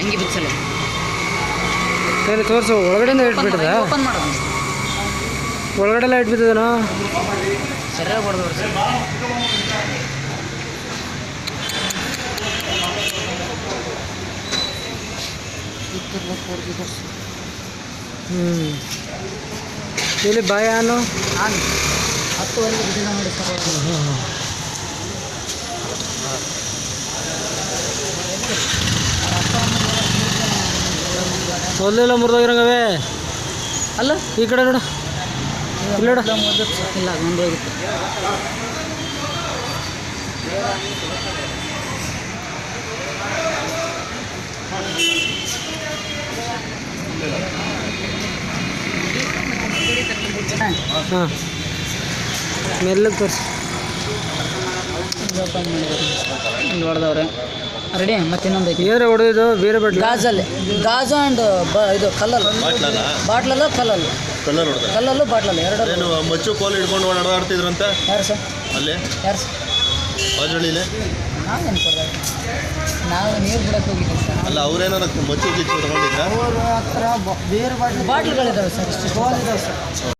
ಹಿಂಗೆ ಬಿಚ್ಚಲ ಸರಿ ತೋರಿಸು ಒಳಗಡೆಯಿಂದ ಇಟ್ಬಿಟ್ಟದ ಓಪನ್ ಮಾಡೋದು ಒಳಗಡೆ ಎಲ್ಲ ಇಟ್ಬಿಟ್ಟದನೋ ಸರಿಯಾಗಿ ಹ್ಞೂ ಇಲ್ಲಿ ಬಾಯ ಅನ್ನು ನಾನು ಮಾಡಿ ಸರ್. ಮೊದಲೆಲ್ಲ ಮುರಿದೋಗಿರಂಗವೇ ಅಲ್ಲ? ಈ ಕಡೆ ನೋಡು. ಇಲ್ಲ ನೋಡು. ಇಲ್ಲ ಹಾಂ. ಮೆಲ್ಲಗೆ ತೋರಿಸಿ. ಹೊಡೆದವ್ರೆ ರೆಡಿ ಮತ್ತೆ ಇನ್ನೊಂದು ಐತಿ ಏನಾರ ಹೊಡೆದಿದ್ದು ಬೇರೆ ಬಟ್ಲ? ಗಾಜಲ್ಲಿ. ಗಾಜು ಆ್ಯಂಡ್ ಬ ಇದು ಕಲ್ಲಲ್ಲಿ. ಬಾಟ್ಲಲ್ಲ ಬಾಟ್ಲಲ್ಲ ಕಲ್ಲಲ್ಲಿ. ಕಲ್ಲರ್ ಹೊಡೆದ? ಕಲ್ಲಲ್ಲೂ ಬಾಟ್ಲಲ್ಲಿ ಎರಡು. ಏನು ಮಚ್ಚು ಕೋಲ್ ಹಿಡ್ಕೊಂಡು ಓಡಾಡ್ತಿದ್ರಂತೆ ಯಾರು ಸರ್? ಅಲ್ಲಿ? ಯಾರು ಸರ್? ಬಾಜಳಿಲಿ ನಾವೇನು ಕೊಡ್ತಾರೆ ನಾವು ನೀರು ಬಿಡಕ್ಕೆ ಹೋಗಿದ್ದೀವಿ ಸರ್. ಅಲ್ಲ ಅವರೇನೋ ಮಚ್ಚು ಗಿಚ್ಚು ತಗೊಂಡಿದ್ರ? ಅವ್ರ ಹತ್ರ ಬೇರೆ ಬಾಟ್ಲು ಬಾಟ್ಲ್ಗಳಿದ್ದಾವೆ ಸರ್ ಇಷ್ಟು